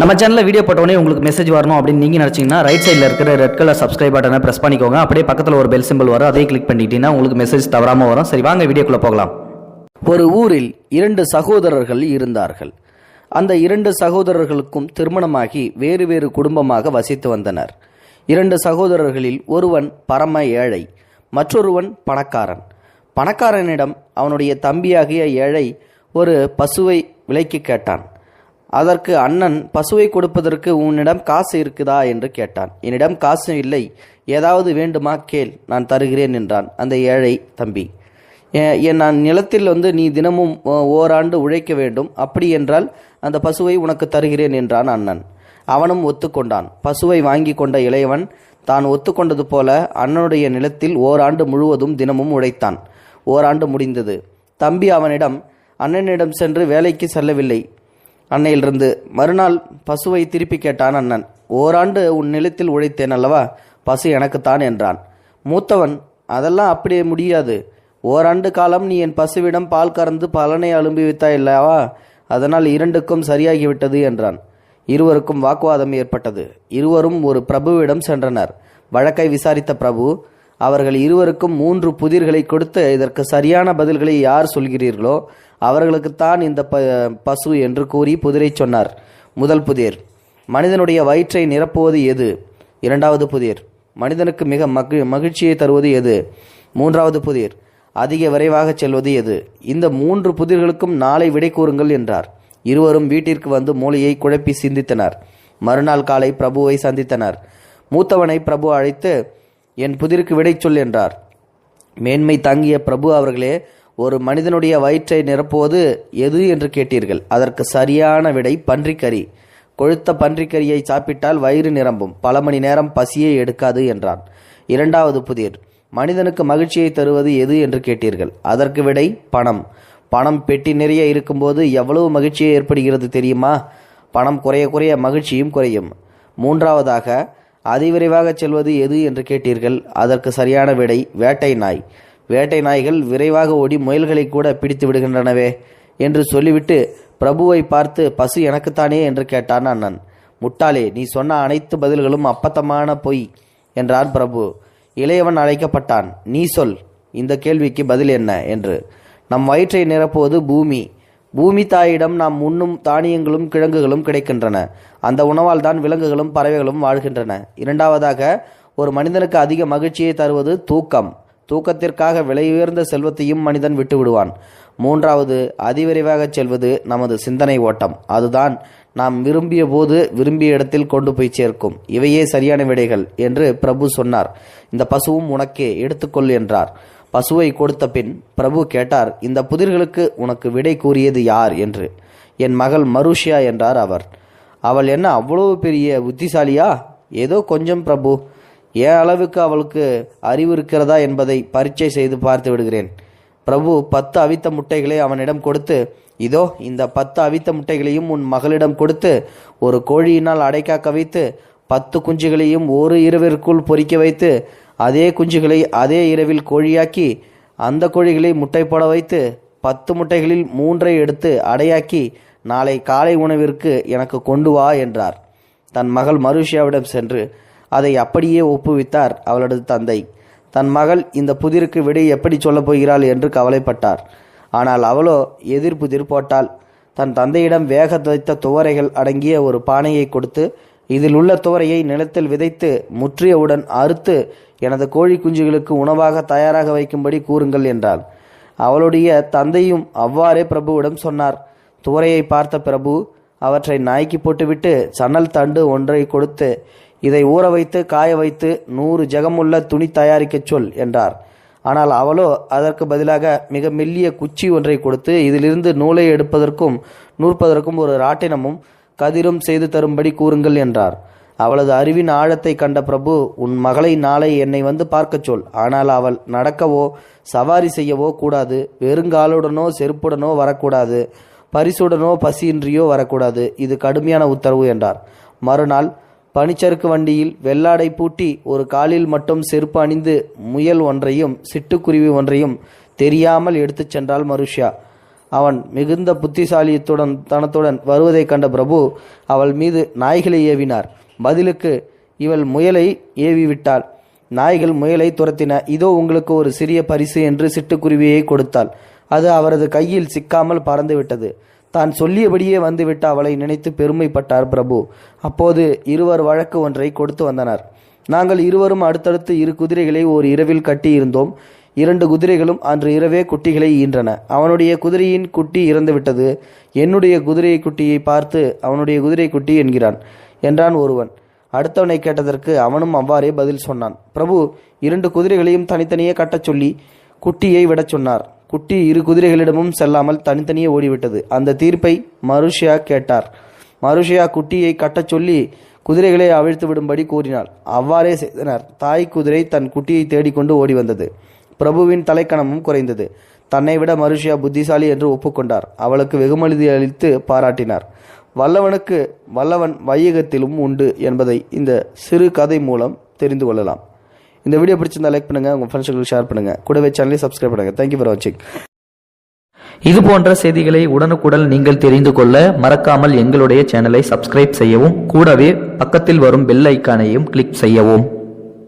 நம்ம சேனலில் வீடியோ போட்டோடனே உங்களுக்கு மெசேஜ் வரணும் அப்படின்னு நீங்கள் நினச்சிங்கன்னா ரைட் சைடில் இருக்கிற ரெட் கலர் சப்ஸ்கிரைப் பட்டனை ப்ரெஸ் பண்ணிக்கோங்க. அப்படியே பக்கத்தில் ஒரு பெல் சிம்பிள் வரும். அதையும் கிளிக் பண்ணிட்டீங்கன்னா உங்களுக்கு மெசேஜ் தவறாமல் வரும். சரி வாங்க வீடியோக்குள்ளே போகலாம். ஒரு ஊரில் இரண்டு சகோதரர்கள் இருந்தார்கள். அந்த இரண்டு சகோதரர்களுக்கும் திருமணமாகி வேறு வேறு குடும்பமாக வசித்து வந்தனர். இரண்டு சகோதரர்களில் ஒருவன் பரம ஏழை மற்றொருவன் பணக்காரன். பணக்காரனிடம் அவனுடைய தம்பியாகிய ஏழை ஒரு பசுவை விலைக்கு கேட்டான். அதற்கு அண்ணன் பசுவை கொடுப்பதற்கு உன்னிடம் காசு இருக்குதா என்று கேட்டான். என்னிடம் காசு இல்லை. ஏதாவது வேண்டுமா கேள் நான் தருகிறேன் என்றான் அந்த ஏழை தம்பி. என் நான் நிலத்தில் வந்து நீ தினமும் ஓ- ஓராண்டு உழைக்க வேண்டும். அப்படி என்றால் அந்த பசுவை உனக்கு தருகிறேன் என்றான் அண்ணன். அவனும் ஒத்துக்கொண்டான். பசுவை வாங்கி கொண்ட இளையவன் தான் ஒத்துக்கொண்டது போல அண்ணனுடைய நிலத்தில் ஓராண்டு முழுவதும் தினமும் உழைத்தான். ஓராண்டு முடிந்தது. தம்பி அவனிடம் அண்ணனிடம் சென்று வேலைக்கு செல்லவில்லை. அன்னையிலிருந்து மறுநாள் பசுவை திருப்பி கேட்டான் அண்ணன். ஓராண்டு உன் நிலத்தில் உழைத்தேன் அல்லவா? பசு எனக்குத்தான் என்றான். மூத்தவன் அதெல்லாம் அப்படியே முடியாது. ஓராண்டு காலம் நீ என் பசுவிடம் பால் கறந்து பலனை அனுபவித்தாய் இல்லவா அதனால் இரண்டுக்கும் சரியாகிவிட்டது என்றான். இருவருக்கும் வாக்குவாதம் ஏற்பட்டது. இருவரும் ஒரு பிரபுவிடம் சென்றனர். வழக்கை விசாரித்த பிரபு அவர்கள் இருவருக்கும் மூன்று புதிர்களை கொடுத்து இதற்கு சரியான பதில்களை யார் சொல்கிறீர்களோ அவர்களுக்குத்தான் இந்த ப பசு என்று கூறி புதிரை சொன்னார். முதல் புதிர் மனிதனுடைய வயிற்றை நிரப்புவது எது? இரண்டாவது புதிர் மனிதனுக்கு மிக மகி மகிழ்ச்சியை தருவது எது? மூன்றாவது புதிர் அதிக விரைவாக செல்வது எது? இந்த மூன்று புதிர்களுக்கும் நாளை விடை கூறுங்கள் என்றார். இருவரும் வீட்டிற்கு வந்து மூளையை குழப்பி சிந்தித்தனர். மறுநாள் காலை பிரபுவை சந்தித்தனர். மூத்தவனை பிரபு அழைத்து என் புதிருக்கு விடை சொல் என்றார். மேன்மை தாங்கிய பிரபு அவர்களே ஒரு மனிதனுடைய வயிற்றை நிரப்புவது எது என்று கேட்டீர்கள். அதற்கு சரியான விடை பன்றிக்கறி. கொழுத்த பன்றிக்கறியை சாப்பிட்டால் வயிறு நிரம்பும். பல மணி நேரம் பசியை எடுக்காது என்றான். இரண்டாவது புதிர் மனிதனுக்கு மகிழ்ச்சியை தருவது எது என்று கேட்டீர்கள். அதற்கு விடை பணம். பணம் பெட்டி நிறைய இருக்கும்போது எவ்வளவு மகிழ்ச்சியை ஏற்படுகிறது தெரியுமா? பணம் குறைய குறைய மகிழ்ச்சியும் குறையும். மூன்றாவதாக அதிவிரைவாக செல்வது எது என்று கேட்டீர்கள். அதற்கு சரியான விடை வேட்டை நாய். வேட்டை நாய்கள் விரைவாக ஓடி முயல்களை கூட பிடித்து விடுகின்றனவே என்று சொல்லிவிட்டு பிரபுவை பார்த்து பசு எனக்குத்தானே? என்று கேட்டான் அண்ணன். முட்டாளே நீ சொன்ன அனைத்து பதில்களும் அப்பத்தமான பொய் என்றான் பிரபு. இளையவன் அழைக்கப்பட்டான். நீ சொல் இந்த கேள்விக்கு பதில் என்ன? என்று. நம் வயிற்றை நிரப்புவது பூமி. பூமி தாயிடம் நாம் உண்ணும் தானியங்களும் கிழங்குகளும் கிடைக்கின்றன. அந்த உணவால் தான் விலங்குகளும் பறவைகளும் வாழ்கின்றன. இரண்டாவதாக ஒரு மனிதனுக்கு அதிக மகிழ்ச்சியை தருவது தூக்கம். தூக்கத்திற்காக விலை உயர்ந்த செல்வத்தையும் மனிதன் விட்டு விடுவான் மூன்றாவது அதிவிரைவாக செல்வது நமது சிந்தனை ஓட்டம். அதுதான் நாம் விரும்பிய போது விரும்பிய இடத்தில் கொண்டு போய் சேர்க்கும். இவையே சரியான விடைகள் என்று பிரபு சொன்னார். இந்த பசுவும் உனக்கே எடுத்துக்கொள் என்றார். பசுவை கொடுத்த பின் பிரபு கேட்டார் இந்த புதிர்களுக்கு உனக்கு விடை கூறியது யார்? என்று. என் மகள் மருஷியா என்றார் அவர். அவள் என்ன அவ்வளவு பெரிய புத்திசாலியா? ஏதோ கொஞ்சம் பிரபு. ஏன் அளவுக்கு அவளுக்கு அறிவு இருக்கிறதா என்பதை பரீட்சை செய்து பார்த்து விடுகிறேன். பிரபு பத்து அவித்த முட்டைகளை அவனிடம் கொடுத்து இதோ இந்த பத்து அவித்த முட்டைகளையும் உன் மகளிடம் கொடுத்து ஒரு கோழியினால் அடைக்காக்க வைத்து பத்து குஞ்சுகளையும் ஒரு இரவிற்குள் பொறிக்க வைத்து அதே குஞ்சுகளை அதே இரவில் கோழியாக்கி அந்த கோழிகளை முட்டை போட வைத்து பத்து முட்டைகளில் மூன்றை எடுத்து அடையாக்கி நாளை காலை உணவிற்கு எனக்கு கொண்டு வா என்றார். தன் மகள் மருஷியாவிடம் சென்று அதை அப்படியே ஒப்புவித்தார் அவளது தந்தை. தன் மகள் இந்த புதிருக்கு விடை எப்படி சொல்லப் போகிறாள் என்று கவலைப்பட்டார். ஆனால் அவளோ எதிர்புதிர் போட்டாள். தன் தந்தையிடம் வேக துவைத்த துவரைகள் அடங்கிய ஒரு பானையை கொடுத்து இதில் உள்ள துவரையை நிலத்தில் விதைத்து முற்றியவுடன் அறுத்து எனது கோழி குஞ்சுகளுக்கு உணவாக தயாராக வைக்கும்படி கூறுங்கள் என்றாள். அவளுடைய தந்தையும் அவ்வாறே பிரபுவிடம் சொன்னார். துவரையை பார்த்த பிரபு அவற்றை நாய்க்கு போட்டுவிட்டு சணல் தண்டு ஒன்றை கொடுத்து இதை ஊற வைத்து காய வைத்து நூறு ஜெகமுள்ள துணி தயாரிக்கச் சொல் என்றார். ஆனால் அவளோ அதற்கு பதிலாக மிக மெல்லிய குச்சி ஒன்றை கொடுத்து இதிலிருந்து நூலை எடுப்பதற்கும் நூற்பதற்கும் ஒரு ராட்டினமும் கதிரும் செய்து தரும்படி கூறுங்கள் என்றார். அவளது அறிவின் ஆழத்தை கண்ட பிரபு உன் மகளை நாளை என்னை வந்து பார்க்கச் சொல். ஆனால் அவள் நடக்கவோ சவாரி செய்யவோ கூடாது. வெறுங்காலுடனோ செருப்புடனோ வரக்கூடாது. பரிசுடனோ பசியின்றியோ வரக்கூடாது. இது கடுமையான உத்தரவு என்றார். மறுநாள் பனிச்சறுக்கு வண்டியில் வெள்ளாடை பூட்டி ஒரு காலில் மட்டும் செருப்பு அணிந்து முயல் ஒன்றையும் சிட்டுக்குருவி ஒன்றையும் தெரியாமல் எடுத்துச் சென்றாள் மருஷ்யா. அவன் மிகுந்த புத்திசாலியத்துடன் தனத்துடன் வருவதைக் கண்ட பிரபு அவள் மீது நாய்களை ஏவினார். பதிலுக்கு இவள் முயலை ஏவி விட்டாள் நாய்கள் முயலை துரத்தின. இதோ உங்களுக்கு ஒரு சிறிய பரிசு என்று சிட்டுக்குருவியை கொடுத்தாள். அது அவரது கையில் சிக்காமல் பறந்துவிட்டது. தான் சொல்லியபடியே வந்துவிட்ட அவளை நினைத்து பெருமைப்பட்டார் பிரபு. அப்போது இருவர் வழக்கு ஒன்றை கொடுத்து வந்தனர். நாங்கள் இருவரும் அடுத்தடுத்து இரு குதிரைகளை ஒரு இரவில் கட்டியிருந்தோம். இரண்டு குதிரைகளும் அன்று இரவே குட்டிகளை ஈன்றன. அவனுடைய குதிரையின் குட்டி இறந்துவிட்டது. என்னுடைய குதிரை குட்டியை பார்த்து அவனுடைய குதிரை குட்டி என்கிறான். என்றான் ஒருவன். அடுத்தவனை கேட்டதற்கு அவனும் அவ்வாறே பதில் சொன்னான். பிரபு இரண்டு குதிரைகளையும் தனித்தனியே கட்டச் சொல்லி குட்டியை விடச் சொன்னார். குட்டி இரு குதிரைகளிடமும் செல்லாமல் தனித்தனியே ஓடிவிட்டது. அந்த தீர்ப்பை மருஷியா கேட்டார். மருஷியா குட்டியை கட்டச் சொல்லி குதிரைகளை அவிழ்த்து விடும்படி கூறினாள். அவ்வாறே செய்தனர். தாய் குதிரை தன் குட்டியை தேடிக்கொண்டு ஓடி வந்தது. பிரபுவின் தலைக்கணமும் குறைந்தது. தன்னை விட மருஷியா புத்திசாலி என்று ஒப்புக்கொண்டார். அவளுக்கு வெகுமதி அளித்து பாராட்டினார். வல்லவனுக்கு வல்லவன் வையகத்திலும் உண்டு என்பதை இந்த சிறு கதை மூலம் தெரிந்து கொள்ளலாம். இந்த வீடியோ பிடிச்சிருந்தா லைக் பண்ணுங்க உங்கள் ஃப்ரெண்ட்ஸுக்கு ஷேர் பண்ணுங்கள் கூடவே சேனலை சப்ஸ்கிரைப் பண்ணுங்க. தேங்க்யூ ஃபார் வாட்சிங் இது போன்ற செய்திகளை உடனுக்குடன் நீங்கள் தெரிந்து கொள்ள மறக்காமல் எங்களுடைய சேனலை சப்ஸ்கிரைப் செய்யவும் கூடவே பக்கத்தில் வரும் பெல் ஐக்கானையும் கிளிக் செய்யவும்.